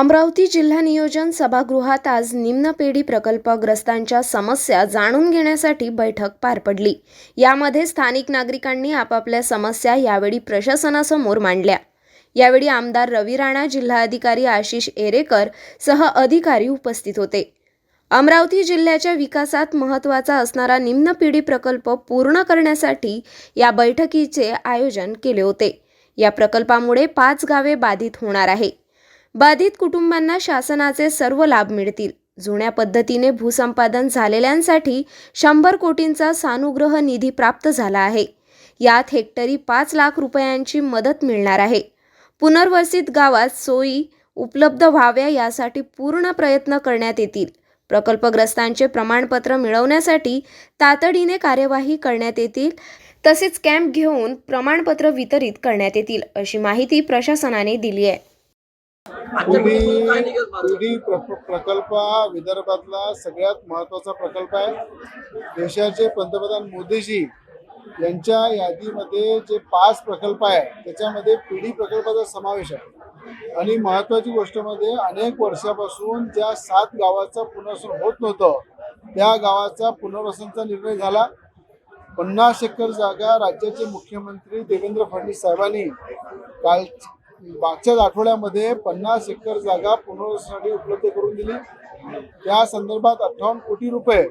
अमरावती जिल्हा नियोजन सभागृहात आज निम्नपेढी प्रकल्पग्रस्तांच्या समस्या जाणून घेण्यासाठी बैठक पार पडली. यामध्ये स्थानिक नागरिकांनी आपापल्या समस्या यावेळी प्रशासनासमोर मांडल्या. यावेळी आमदार रवी राणा जिल्हाधिकारी आशिष एरेकर सह अधिकारी उपस्थित होते. अमरावती जिल्ह्याच्या विकासात महत्त्वाचा असणारा निम्न पिढी प्रकल्प पूर्ण करण्यासाठी या बैठकीचे आयोजन केले होते. या प्रकल्पामुळे पाच गावे बाधित होणार आहे. बाधित कुटुंबांना शासनाचे सर्व लाभ मिळतील. जुन्या पद्धतीने भूसंपादन झालेल्यांसाठी शंभर कोटींचा सानुग्रह निधी प्राप्त झाला आहे. यात हेक्टरी पाच लाख रुपयांची मदत मिळणार आहे. पुनर्वसित गावात सोयी उपलब्ध व्हाव्या यासाठी पूर्ण प्रयत्न करण्यात येतील. प्रकल्पग्रस्तांचे प्रमाणपत्र मिळवण्यासाठी तातडीने कार्यवाही करण्यात येतील. तसेच कॅम्प घेऊन प्रमाणपत्र वितरित करण्यात येतील अशी माहिती प्रशासनाने दिली आहे. प्र- प्रकल्प हा विदर्भातला सगळ्यात महत्त्वाचा प्रकल्प आहे. देशाचे पंतप्रधान मोदीजी यांच्या यादीमध्ये जे पाच प्रकल्प आहे त्याच्यामध्ये पिढी प्रकल्पाचा समावेश आहे. आणि महत्वाची गोष्ट म्हणजे अनेक वर्षापासून ज्या सात गावाचं पुनर्वसन होत नव्हतं त्या गावाचा पुनर्वसनचा निर्णय झाला. पन्नास एकर जागा राज्याचे मुख्यमंत्री देवेंद्र फडणवीस साहेबांनी काल मागच्याच आठवड्यामध्ये पन्नास एकर जागा पुनर्वसनासाठी उपलब्ध करून दिली. त्या संदर्भात अठ्ठावन्न कोटी रुपये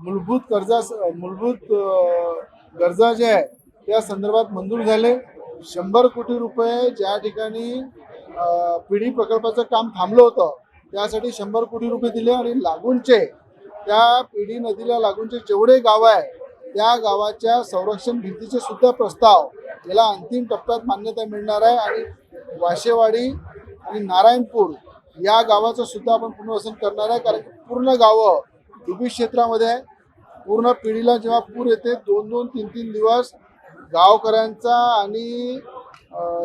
मूलभूत कर्जा मूलभूत गरजा ज्या आहे त्या संदर्भात मंजूर झाले. शंभर कोटी रुपये ज्या ठिकाणी पिढी प्रकल्पाचं काम थांबलं होतं त्यासाठी शंभर कोटी रुपये दिले आणि लागूनचे त्या पिढी नदीला लागूनचे जेवढे गाव आहे त्या गावाच्या संरक्षण भिंतीचे सुद्धा प्रस्ताव याला अंतिम टप्प्यात मान्यता मिळणार आहे आणि वाशेवाडी आणि नारायणपूर या गावाचं सुद्धा आपण पुनर्वसन करणार आहे कारण की पूर्ण गावं डुबी क्षेत्रामध्ये आहे. पूर्ण पिढीला जेव्हा पूर येते दोन दोन तीन तीन दिवस गावकऱ्यांचा आणि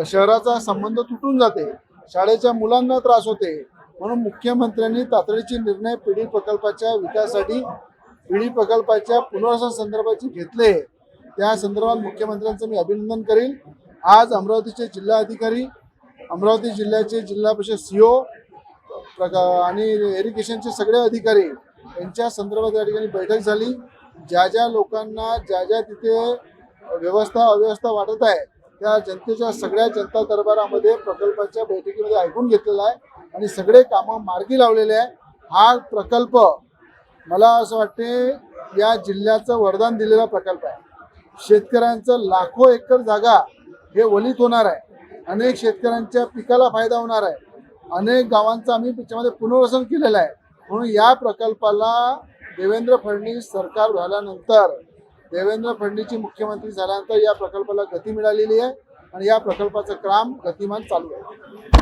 शहराचा संबंध तुटून जाते. शाळेच्या मुलांना त्रास होते. म्हणून मुख्यमंत्र्यांनी तातडीचे निर्णय पिढी प्रकल्पाच्या विकासासाठी पिढी प्रकल्पाच्या पुनर्वसन संदर्भाचे घेतले त्या संदर्भात मुख्यमंत्र्यांचं मी अभिनंदन करील आज अमरावतीचे जिल्हाधिकारी अमरावती जिल्ह्याचे जिल्हा परिषद सीओ आणि एरिगेशनचे सगळे अधिकारी यांच्या संदर्भात या ठिकाणी बैठक झाली. ज्या ज्या लोकांना ज्या ज्या तिथे व्यवस्था अव्यवस्था वाटत आहे त्या जनतेच्या सगळ्या जनता दरबारामध्ये प्रकल्पाच्या बैठकीमध्ये ऐकून घेतलेला आहे आणि सगळे कामं मार्गी लावलेले आहे. हा प्रकल्प मला असं वाटते या जिल्ह्याचं वरदान दिलेला प्रकल्प आहे. शेतकऱ्यांचं लाखो एकर जागा हे वलित होणार आहे. अनेक शेतकऱ्यांच्या पिकाला फायदा होणार आहे. अनेक गावांचं आम्ही त्याच्यामध्ये पुनर्वसन केलेलं आहे. म्हणून या प्रकल्पाला देवेंद्र फडणवीस सरकार झाल्यानंतर देवेंद्र फडणवीसची मुख्यमंत्री झाल्यानंतर या प्रकल्पाला गती मिळालेली आहे आणि या प्रकल्पाचं काम गतिमान चालू आहे.